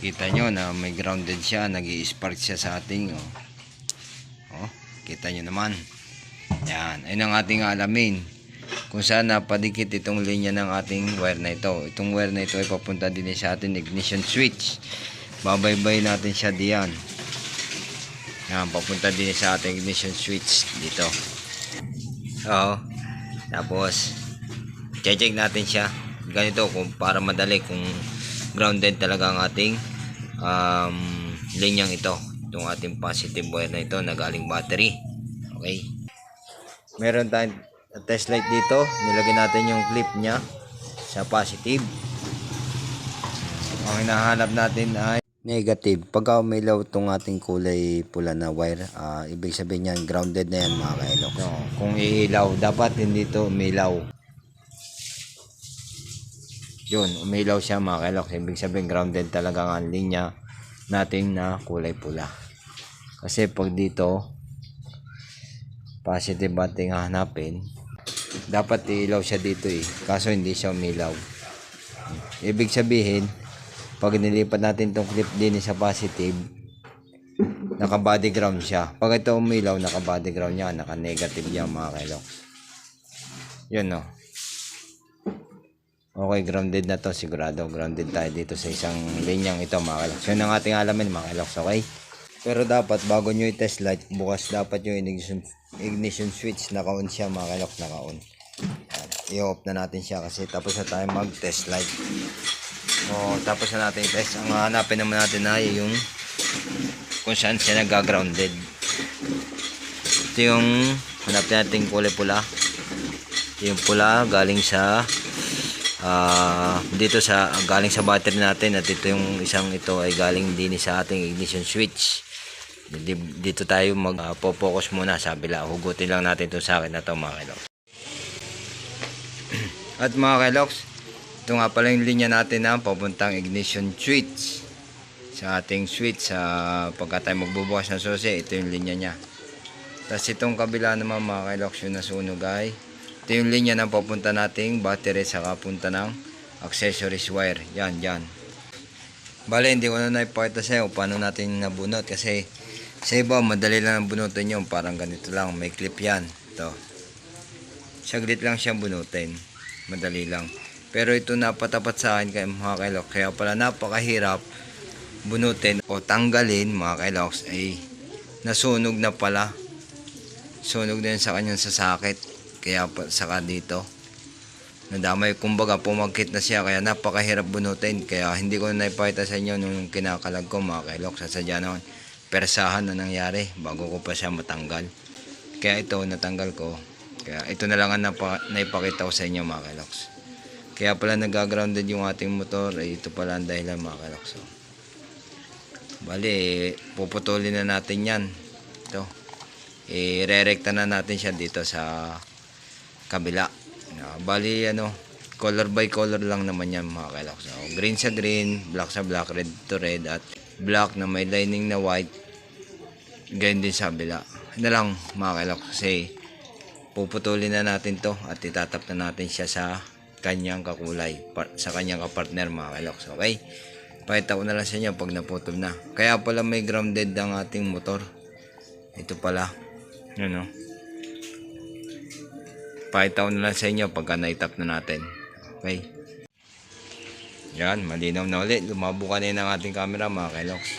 Kita nyo na may grounded siya, nag spark siya sa ating, oh. Oh, kita nyo naman. Yan, ayun ang ating alamin. Kung saan napadikit itong linya ng ating wire na ito. Itong wire na ito ay papunta din sa ating ignition switch. Babaybay natin siya diyan. Yan, papunta din sa ating ignition switch dito. Oo. Tapos, check natin siya. Ganito, kung para madali kung grounded talaga ang ating um, linyang ito. Itong ating positive wire na ito na galing battery. Okay. Meron tayong test light dito. Nilagay natin yung clip niya sa positive. Ang hinahanap natin ay negative. Pagka umilaw itong ating kulay pula na wire, ah, ibig sabihin yan, grounded na yan mga kailok. So, kung iilaw, dapat hindi to umilaw. Yun, umilaw siya mga kailok. Ibig sabihin, grounded talaga ang linya natin na kulay pula. Kasi pag dito, positive ating hanapin, dapat iilaw siya dito eh. Kaso hindi siya umilaw. Ibig sabihin, pag nilipat natin tong clip din sa positive, naka body ground siya. Pag ito umilaw, naka body ground niya, naka negative yan mga kailok. Yun no. Okay, grounded na to sigurado. Grounded tayo dito sa isang linyang ito mga kailok. So yun ang ating alamin mga kailok, okay? Pero dapat bago nyo i-test light, bukas dapat yung ignition, ignition switch naka-on siya mga kailok, naka-on. I-off na natin siya kasi tapos na tayo mag-test light. O, tapos na natin i-test. Ang hanapin naman natin ay yung kung saan siya nag-grounded. Ito yung hanapin natin kulay pula. Yung pula galing sa ah, dito sa galing sa battery natin at ito yung isang ito ay galing din sa ating ignition switch. Di- Dito tayo mag-focus muna sa bila. Hugutin lang natin ito sa akin na ito mga kilox. At mga kilox, ito nga pala yung linya natin na papuntang ignition switch. Sa ating switch, sa pagka tayo magbubukas ng susi, ito yung linya niya. Tapos itong kabila naman mga kilox yung nasunog ay ito yung linya ng papunta nating battery sa kapunta ng accessories wire. Yan, yan. Bale, hindi ko na naipakita sa'yo paano natin nabunot kasi sa iba, madali lang ang bunutin yun. Parang ganito lang, may clip yan. Ito. Saglit lang siyang bunutin. Madali lang. Pero ito napatapat sa akin kay mga kailok. Kaya pala napakahirap bunutin o tanggalin mga kailoks ay nasunog na pala. Sunog na yun sa kanyang sasakit. Kaya saka dito. Nadamay, kumbaga pumagkit na siya kaya napakahirap bunutin. Kaya hindi ko na naipakita sa inyo nung kinakalag ko mga kailoks. Sasadya naman, persahan na nangyari bago ko pa siya matanggal. Kaya ito natanggal ko. Kaya ito na lang ang napa, naipakita ko sa inyo mga kailoks. Kaya pala nag-grounded yung ating motor, ay ito pala ang dahilan mga kailoks. So, Bali, puputulin na natin yan. Ito. I-rerekta na natin siya dito sa kabila. Ah, bali, ano, color by color lang naman yan mga kailok. So, green sa green, black sa black, red to red, at black na may lining na white. Ganyan din sa kabila. Ano lang mga kailok, kasi puputulin na natin to at itatap na natin siya sa kanyang kakulay, sa kanyang kapartner mga kailok. Okay? Pakita ko na lang sa inyo pag naputol na. Kaya pala may grounded ang ating motor. Ito pala. Ano? Pakita ko na lang sa inyo pagka naitap na natin. Okay. Yan, malinaw na ulit. Lumabo ka na ng ating camera mga kailoks.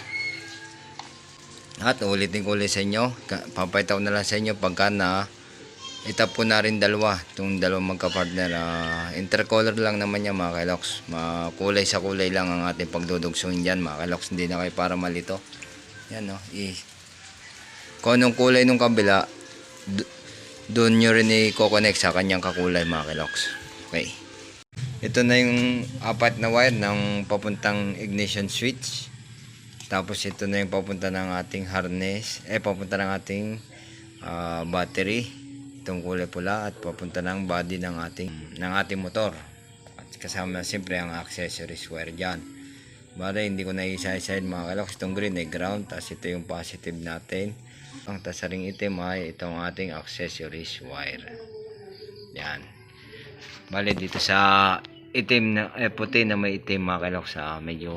At ulitin ko ulit sa inyo. Papakita ko na lang sa inyo pagka na itap ko na rin dalawa. Itong dalawang magka-partner. ah, intercolor lang naman yan mga kailoks. Makulay sa kulay lang ang ating pagdudugsuin dyan mga kailoks. Hindi na kayo para malito. Yan no. I kung anong kulay nung kabila, doon nyo rin i-connect sa kanyang kakulay mga kiloks. Okay. Ito na yung apat na wire ng papuntang ignition switch. Tapos ito na yung papunta ng ating harness, eh papunta ng ating ah, battery. Itong kulay pula at papunta ng body ng ating ng ating motor. At kasama siyempre ang accessories wire diyan. Bale, hindi ko na isa-isa mga kaloks. Itong green ay ground, tapos ito yung positive natin. Ang tasaring itim ay itong ating accessories wire. Yan. Bale, dito sa itim na, eh, puti na may itim mga kaloks, ah, medyo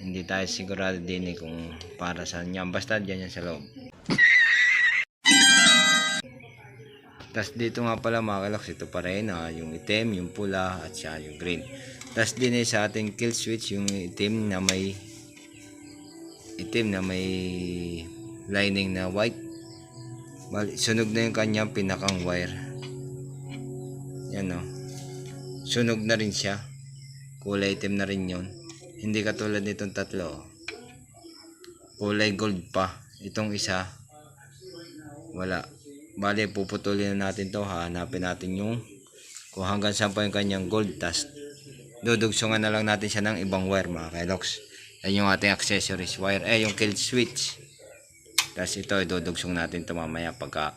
Hindi tayo sigurado din eh kung para saan yan. Basta dyan yan sa loob. Tapos dito nga pala mga kaloks, ito pa rin ah, yung itim, yung pula at siya yung green. Tapos din eh, sa ating kill switch yung itim na may itim na may lining na white. Bali, sunog na yung kanyang pinakang wire. Yan o. Sunog na rin siya. Kulay itim na rin yon. Hindi katulad nitong tatlo. oh. Kulay gold pa. Itong isa, wala. Bale, puputulin na natin to. Hahanapin natin yung kung hanggang saan pa yung kanyang gold. Tas, dudugsungan na lang natin siya ng ibang wire mga kailoks. Yan yung ating accessories wire. Eh, yung kill switch. Tapos ito, idudugsong natin to mamaya pagka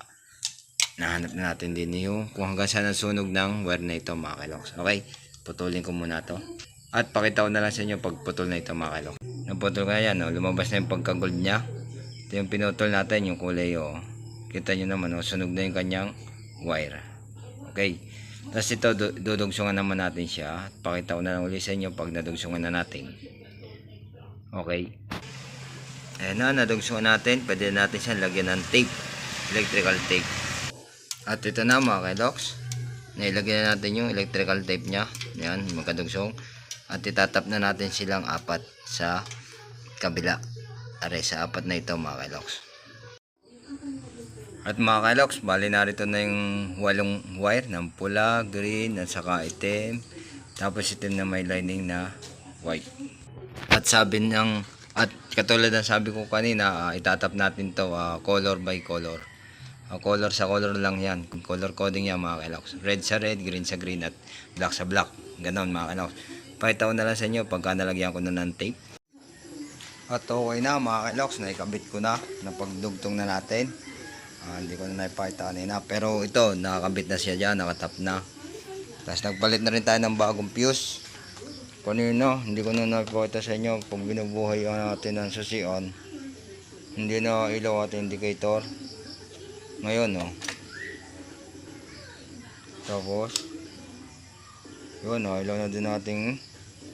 nahanap na natin din yung kung hanggang saan ang sunog ng wire na ito mga kailoks. Okay, putulin ko muna to. At pakita ko na lang sa inyo pag putol na ito mga kailoks. Naputol ka yan, no? lumabas na yung pagka-gold niya. Ito yung pinutol natin, yung kulay, oh. Kita nyo naman, oh, sunog na yung kanyang wire. Okay. Tapos ito, du- dudugsungan naman natin siya. At pakita ko na lang ulit sa inyo pag nadugsungan na natin. Okay. Ayan na, nadugsungan natin. Pwede natin siya lagyan ng tape. Electrical tape. At ito na mga kailoks. Nailagyan na natin yung electrical tape niya. Yan, magkadugsong. At itatap na natin silang apat sa kabila. Are sa apat na ito mga kailoks. At mga kailoks, bali narito na yung walong wire ng pula, green, at saka itim. Tapos itim na may lining na white. At sabi ng, at katulad ng sabi ko kanina, ah, itatap natin to ah, color by color. Ah, color sa color lang yan. Color coding yan mga kailoks. Red sa red, green sa green, at black sa black. Ganon mga kailoks. Pakita ko na lang sa inyo pagka nalagyan ko na ng tape. At okay na mga kailoks, naikabit ko na, napagdugtong na natin. Ah, hindi ko na naipakita kanina. Pero ito, nakakabit na siya dyan, nakatap na. Tapos nagpalit na rin tayo ng bagong fuse. Kanina, hindi ko na napakita sa inyo pag binubuhay natin ng susian. Hindi na ilaw ating indicator. Ngayon, oh. Tapos, yun, oh, ilaw na din nating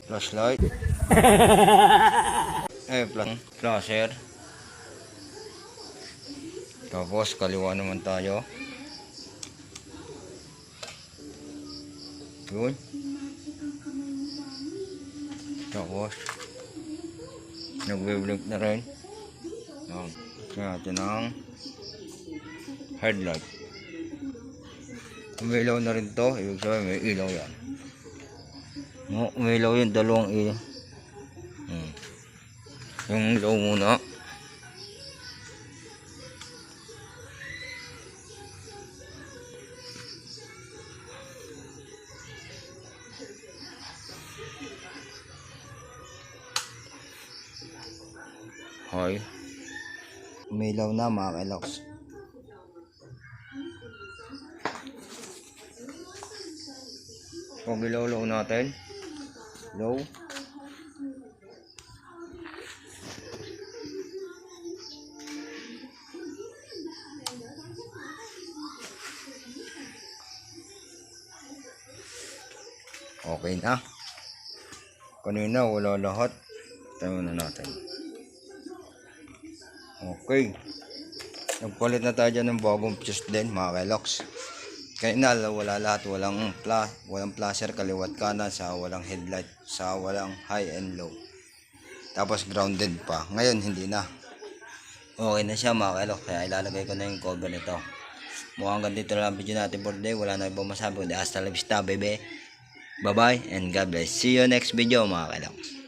flashlight. eh, flash, flasher. Tapos kaliwa naman tayo. Yun. Tapos nagbe-blink na rin. Yan. Kaya natin ang headlight. May ilaw na rin to. Ibig sabihin may ilaw yan. No, may ilaw yung dalawang ilaw. Hmm. Yung ilaw muna. Hoy. Umilaw na mga kailoks. Pag ilaw-law natin. Low. Okay na. Kanina wala lahat. Tayo na natin. Okay. Nagpalit na tayo dyan ng bagong fuse din mga keloks. Kanina wala lahat, walang pla, walang flasher kaliwat kanan sa walang headlight, sa walang high and low. Tapos grounded pa. Ngayon hindi na. Okay na siya mga keloks, kaya ilalagay ko na yung cover nito. Mukhang ganito na lang ang video natin for today. Wala na ibang masabi hasta la vista baby. Bye bye and God bless. See you next video mga keloks.